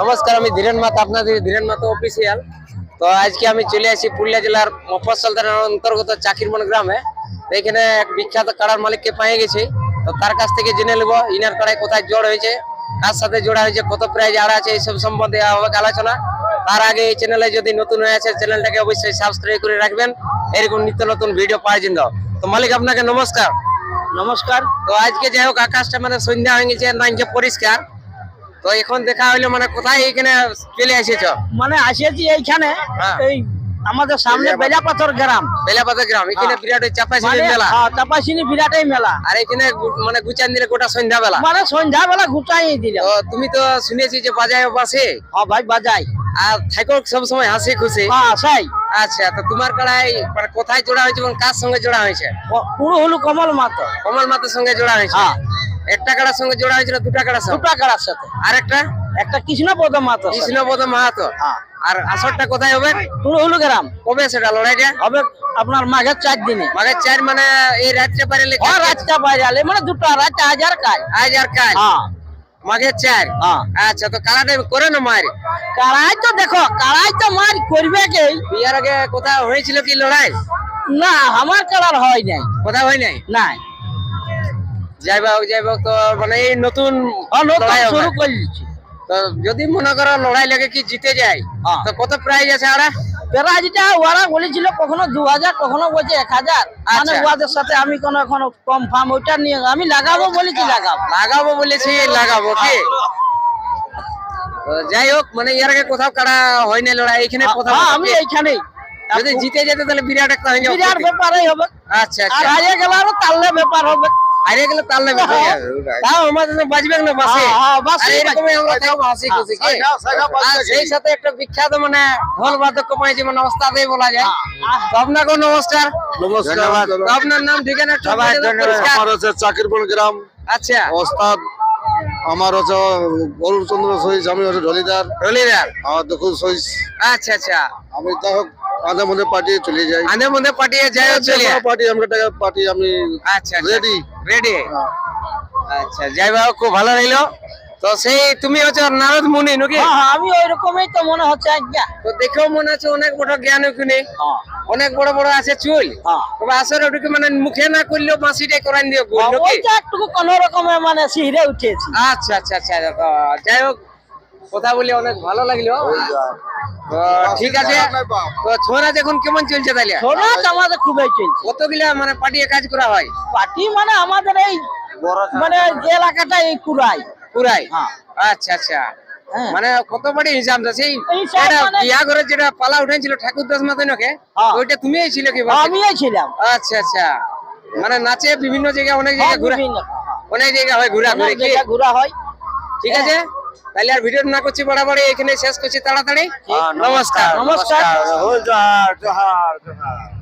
নমস্কার আমি ধীরেন মাতা আপনাদের ধীরেন মাতা অফিসিয়াল তো আজকে আমি চলে আসি পুরুলিয়া জেলার মফস্বল থানার অন্তর্গত চাকিরমন গ্রামে। এখানে এক বিখ্যাত কাড়ার মালিককে পেয়ে গেছি। তো তার কাছ থেকে জেনে নেব ইনার কাড়াই কোথায় জোড় হয়েছে কার সাথে জোড়া হয়েছে কত প্রাইজ আড়া আছে এইসব সম্বন্ধে হবে আলোচনা। তার আগে এই চ্যানেলে যদি নতুন হয়ে আছে চ্যানেলটাকে অবশ্যই সাবস্ক্রাইব করে রাখবেন। এরকম নিত্য নতুন ভিডিও পাওয়ার জন্য। তো মালিক আপনাকে নমস্কার। নমস্কার। তো আজকে যাই হোক আকাশটা মানে সন্ধ্যা হয়ে গেছে নাইনকে পরিষ্কার। তো এখন দেখা হইল মানে কোথায় এখানে চলে এসেছ? মানে আসিয়েছি এইখানে হ্যাঁ। এই আমাদের সামনে বেজাপাথর গ্রাম। বেলাপাতা গ্রাম এখানে হ্যাঁ। বিরাট চাপাই মানে মেলা। হ্যাঁ, তাপাসিনী বিরাটই মেলা। আর এখানে মানে গুচান দিলে গোটা সন্ধ্যা বেলা মানে সন্ধ্যা বেলা গুটাই দিল তো তুমি তো শুনেছি যে বাজায় বাসে? হ্যাঁ ভাই বাজাই। আর থাকো সব সময় হাসি খুশি। হ্যাঁ সেই আচ্ছা তো তোমার কড়াই মানে কোথায় জোড়া হয়েছে এবং কার সঙ্গে জোড়া হয়েছে? পুরো হলো কমল মাতো। কমল মাতার সঙ্গে জোড়া হয়েছে। হ্যাঁ। একটা কাড়ার সঙ্গে জোড়া হয়েছিল দুটা কাড়ার সঙ্গে। দুটা কাড়ার সাথে। আরেকটা? একটা একটা কৃষ্ণপদ মাতো কৃষ্ণপদ মাহাতো। হ্যাঁ। আর আসরটা কোথায় হবে? পুরো গ্রাম। কবে সেটা লড়াইটা? হবে আপনার মাঘের চার দিনে। মাঘের চার মানে এই রাত্রে পারে হ্যাঁ রাতটা আলে মানে দুটা রাতটা হাজার কাজ আজ আর কাল। হ্যাঁ। মাঘের চার? হ্যাঁ। আচ্ছা তো কালাটা করে না মার কাড়াই তো দেখো কাড়াই তো মার করবে কে? বিয়ার আগে কোথাও হয়েছিল কি লড়াই? না আমার কাড়ার হয় নাই। কোথাও হয় নাই? নাই। যাই হোক যাই হোক তো মানে এই নতুন হ্যাঁ। শুরু তো যদি মনে করো লড়াই লেগে কি জিতে যায় হ্যাঁ। তো কত প্রাইজ আছে আরা? প্রাইজটা ওরা বলেছিল কখনো দু হাজার কখনো বলছে এক হাজার। মানে আচ্ছা। ওদের সাথে আমি কোনো এখনও কম ফার্ম ওইটা নিয়ে আমি লাগাবো বলেছি লাগাবো। লাগাবো বলেছি লাগাবো কি? যাই হোক মানে এর আগে কোথাও কাড়া হয় না লড়াই এখানে কোথাও আমি? এইখানেই। যদি জিতে যেত তাহলে বিরাট একটা হয়ে যাবে বিরাট ব্যাপারই হবে। আচ্ছা আর আচ্ছা হারিয়ে গেলে আরও তাহলে ব্যাপার হবে। হারিয়ে গেলে তাল নেবে তাও আমাদের তো বাজবে না বাসে হ্যাঁ, হ্যাঁ, এরকমই আমরা থাকব হাসি খুশি কি? সেই সাথে একটা বিখ্যাত মানে ঢোল বাদক পাইছে মানে ওস্তাদই বলা যায়। তো আপনাকেও নমস্কার। নমস্কার। আপনার নাম ঠিকানা একটু বলে দেন আমার হচ্ছে চাকিরপুর গ্রাম। আচ্ছা। ওস্তাদ আমার হচ্ছে অরুণ চন্দ্র সহিস আমি হচ্ছে ঢলিদার। রলিদার আমার দখল সহিস আচ্ছা আচ্ছা। আমি যাই হোক মাঝে মধ্যে পাঠিয়ে চলে যাই। আনের মধ্যে পাঠিয়ে যায় চলে পার্টি আমরা টাকা পার্টি আমি আচ্ছা রেডি রেডি আচ্ছা যাই হোক খুব ভালো রইল। তো সেই তুমি হচ্ছে নারদ মুনি নাকি? হ্যাঁ হ্যাঁ, আমি ওই রকমই তো মনে হচ্ছে আজ্ঞা। তো দেখেও মনে হচ্ছে অনেক বড় জ্ঞান ওখানে হ্যাঁ। অনেক বড় বড় আছে চুল। হ্যাঁ। তবে আসলে ওটাকে মানে মুখে না করলেও বাঁশিটাই করাই দিও? ওইটা একটু কোন রকমে মানে সিহরে উঠেছি। আচ্ছা আচ্ছা আচ্ছা যাই হোক কথা বলে অনেক ভালো লাগল। ঠিক আছে। তো ছোড়া যখন কেমন চলছে তাহলে? ছোড়া তো আমাদের খুবই চলছে। কতগুলা মানে পার্টি কাজ করা হয়? পার্টি মানে আমাদের এই মানে যে এলাকাটা এই কুড়াই পুরাই? হ্যাঁ। আচ্ছা আচ্ছা। হ্যাঁ। মানে কত বাড়ি হিসাব আছে? মানে- বিয়া ঘরে যেটা পালা উঠেছিল ঠাকুর দাস মাতানোকে হ্যাঁ। ওইটা তুমিই ছিল কি? আমিই ছিলাম। আচ্ছা আচ্ছা। মানে নাচে বিভিন্ন জায়গায় অনেক জায়গায় ঘুরা। অনেক জায়গা হয় ঘুরা ঘোরা হয়। ঠিক আছে? তাহলে আর ভিডিও না করছি বরাবর এখানে শেষ করছি তাড়াতাড়ি। হ্যাঁ, নমস্কার। নমস্কার। জোহার জোহার জোহার